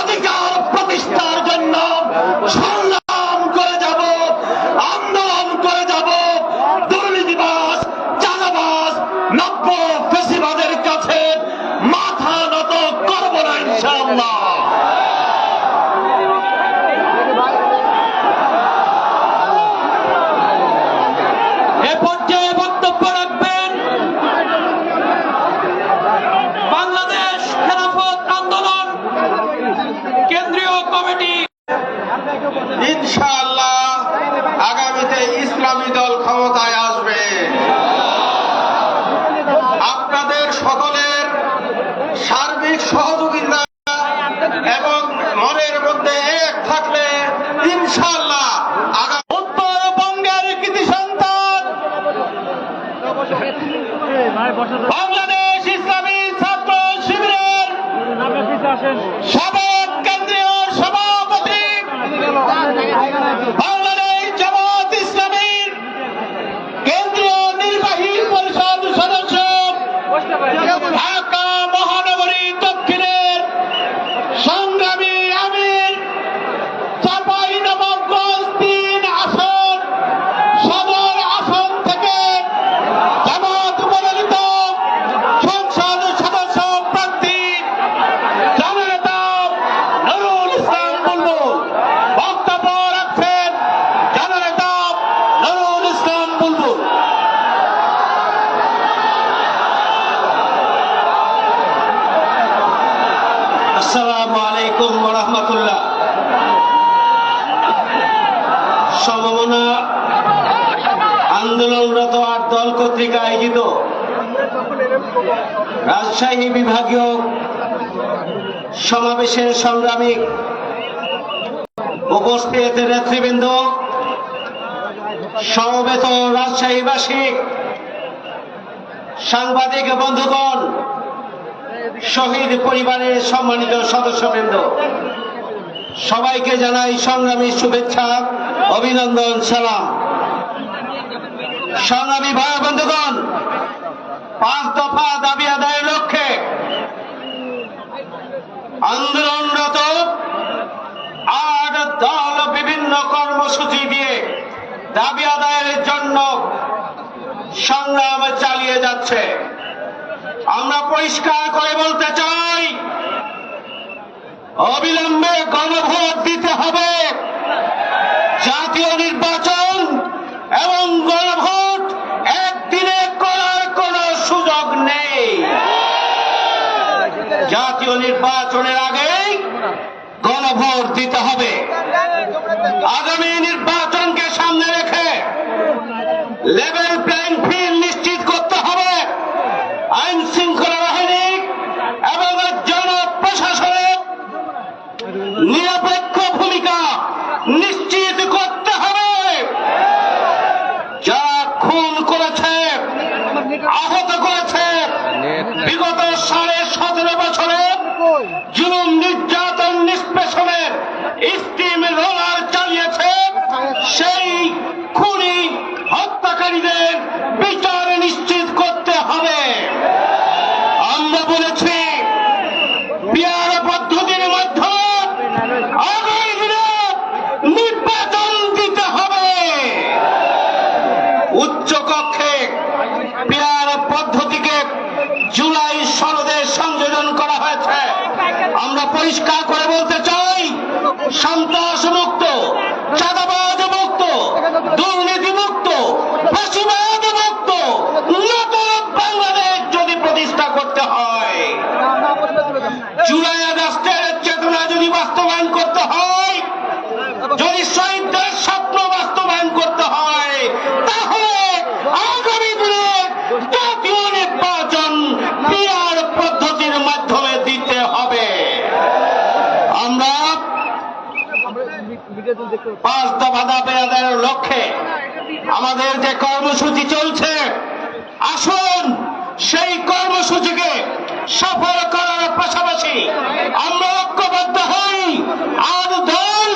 অধিকার প্রতিষ্ঠার জন্য সংগ্রাম করে যাব, আন্দোলন করে যাব। দুর্নীতিবাস চালাবাস নব্য ফেসিবাদের কাছে মাথা নত করব না ইনশাআল্লাহ। ইনশাআল্লাহ আগামীতে ইসলামী দল ক্ষমতায় আসবে। আপনাদের সকলের সার্বিক সহযোগিতা এবং মনের মধ্যে এক থাকলে ইনশাআল্লাহ আগামী উত্তরবঙ্গের কৃতি সন্তান বাংলাদেশ ইসলামী ছাত্র শিবিরের সাবেক বাংলাদেশ জামাত সমমনা আন্দোলনরত আট দল কর্তৃক আয়োজিত। রাজশাহী বিভাগীয় সমাবেশের সংগ্রামী উপস্থিত নেতৃবৃন্দ, সমবেত রাজশাহীবাসী, সাংবাদিক বন্ধুগণ, শহীদ পরিবারের সম্মানিত সদস্যবৃন্দ, সবাইকে জানাই সংগ্রামী শুভেচ্ছা। অভিনন্দন, সালাম। সংগ্রামী ভাই বন্ধুগণ, পাঁচ দফা দাবি আদায়ের লক্ষ্যে আন্দোলনরত আট দল বিভিন্ন কর্মসূচি দিয়ে দাবি আদায়ের জন্য সংগ্রাম চালিয়ে যাচ্ছে। আমরা পরিষ্কার করে বলতে চাই, অবিলম্বে গণভোট দিতে হবে। জাতীয় নির্বাচন এবং গণভোট একদিনে করার কোন সুযোগ নেই। জাতীয় নির্বাচনের আগে গণভোট দিতে হবে। আগামী নির্বাচনকে সামনে রেখে লেভেল প্লেইং জুলুম নির্যাতন নিষ্পেষণের স্টিম রোলার চালিয়েছে সেই খুনি হত্যাকারীদের বিচার নিশ্চিত করতে হবে আমরা বলেছি বিয়ার পদ্ধতির মাধ্যমে আগামী দিনে নির্বাচন দিতে হবে উচ্চ কক্ষে পেয়ার পদ্ধতিকে জুলাই সনদে সংযোজন করা হয়েছে আমরা পরিষ্কার করে বলতে চাই সন্ত্রাস পাঁচ দফা দাবি আদায়ের লক্ষ্যে আমাদের যে কর্মসূচি চলছে, আসুন সেই কর্মসূচিকে সফল করার পাশাপাশি আমরা ঐক্যবদ্ধ হই আর দল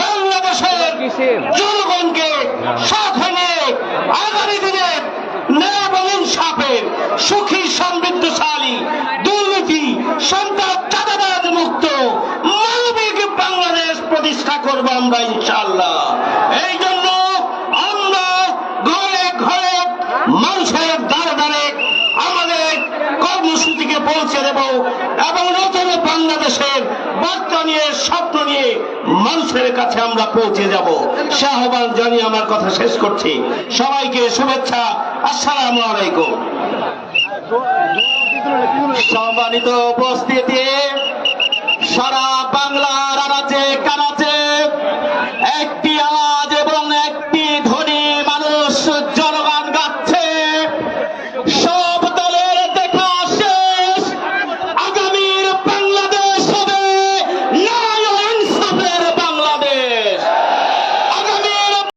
বাংলাদেশের জনগণকে সাথে নিয়ে আগামী দিনে ন্যায় এবং ইনসাফের সুখী সমৃদ্ধশালী করব আমরা ইনশাআল্লাহ। এই জন্য আমরা ঘরে ঘরে মানুষের দ্বারে দ্বারে আমাদের কর্মসূচিকে পৌঁছে দেব এবং নতুন বাংলাদেশের বার্তা নিয়ে, স্বপ্ন নিয়ে মানুষের কাছে আমরা পৌঁছে যাব। সে আহ্বান জানিয়ে আমার কথা শেষ করছি। সবাইকে শুভেচ্ছা। আসসালাম আলাইকুম। সম্মানিত উপস্থিতি।